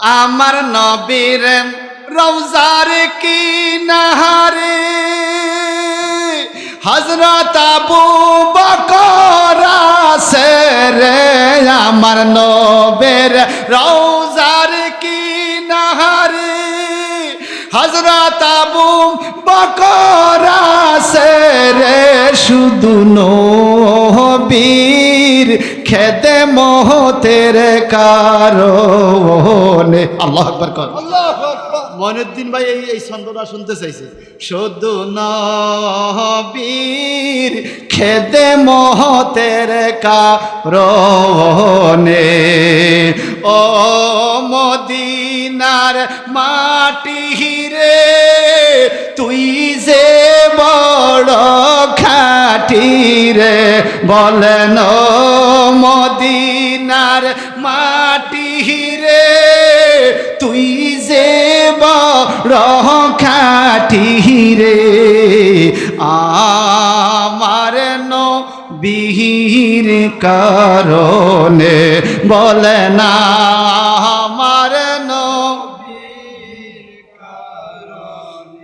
আমার নবীর রওজার কি নাহারে হজরত আবু বকর রে আমার নবের রওজার কি নাহারে হজরত আবু বকর রে শুধু নবীর খেদে মহতের কারণে। আল্লাহ আকবর কর। মনুদ্দিন ভাই এই এই ছন্দটা শুনতে চাইছে। শুধু নবীর খেদে মহতের কারণে, ও মদিনার মাটি রে তুই যে বড় খাটি রে, বলেন মদিনার মাটি রে তুই যে বড় খাটি রে আমার বিহির কারণে বলে না, আমার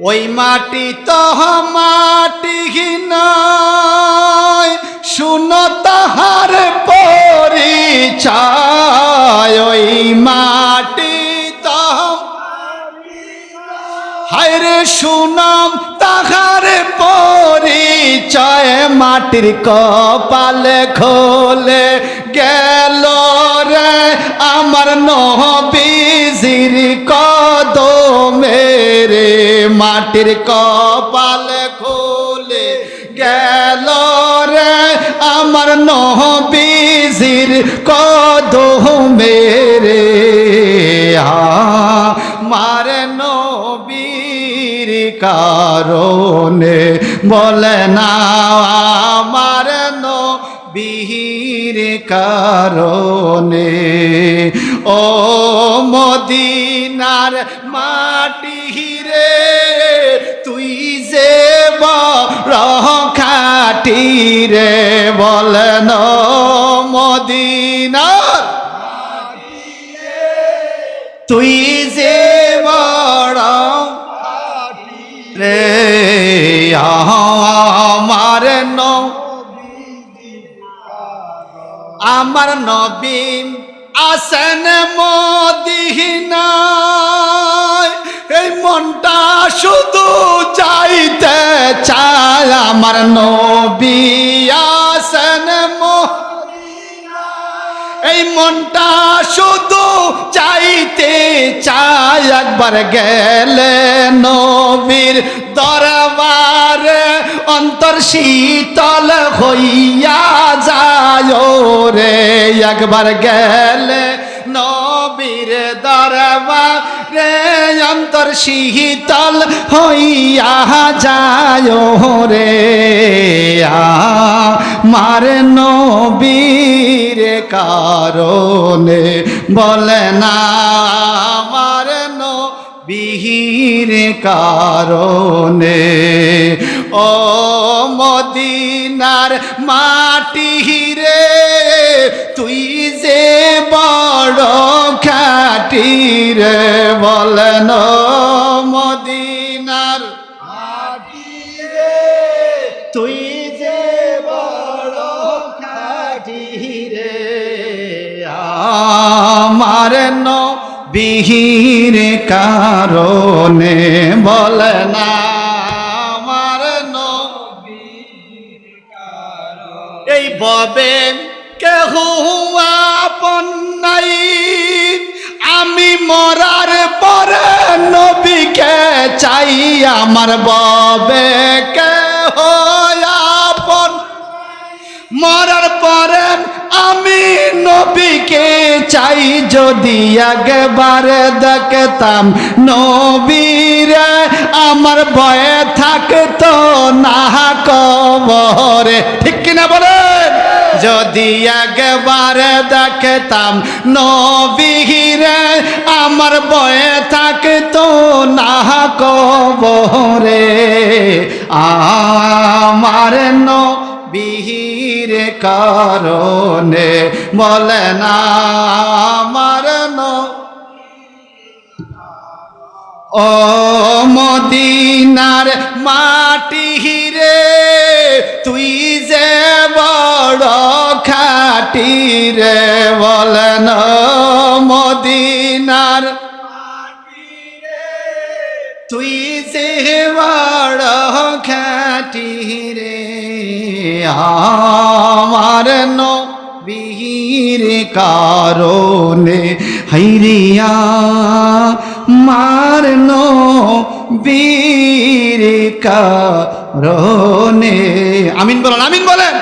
ওই মাটি তো মাটি নয়, শুনো তাহার পরিচয়। ওই মাটি হায়রে সুনাম, তাহার পরিচয় মাটির কপালে খোলে গেল রে আমার নহবিজির কদমে রে মাটির কপালে আমার নহবিজির কদমে রে আমার নবীর কারণে বলে না, আমার নবীর কারণে। ও মদিনার মাটি রে তুই যে বড় খাটি তুই যে রে, আমার আমার নবীন আসেন মদিনায়। এই মনটা শুধু চাইতে চায়। আমার নবী আসেন মদিনায়। এই মনটা শুধু চাইতে চাই একবার গেলে নবীর দরবারে অন্তর শীতল হইয়া যায় রে একবার গেলে নবীর দরবারে অন্তর শীতল হইয়া যায় রে মার নবীর কারণে বলে না বিহির কারণে। ও মদিনার মাটি রে তুই যে বড় খাটি রে বলেন মদিনার মাটি রে তুই যে বড় খাটি রে। আমার বিহীর কারণে বলে না, আমার এই ববে কেহু আপন নাই। আমি মরার পরে নবীকে চাই, আমার ববে কেহ আপন মরার পরে আমি নবীকে চাই যদি একবারে দেখতাম নবীরে, আমার ভয়ে থাকতো না কবরে। ঠিক কিনা বলেন? যদি একবারে দেখতাম নবীরে, আমার বয়ে থাকতো না কবরে। আমার নবীর কারণে বলে না আমার ও মদিনার মাটি রে তুই যে বড় খাটি রে বলেন মদিনার তুই যে বড় খাটি রে আমার নবীর কারণে হৈরিয়া মার নবীর কারণে। আমিন বলেন আমিন বলেন।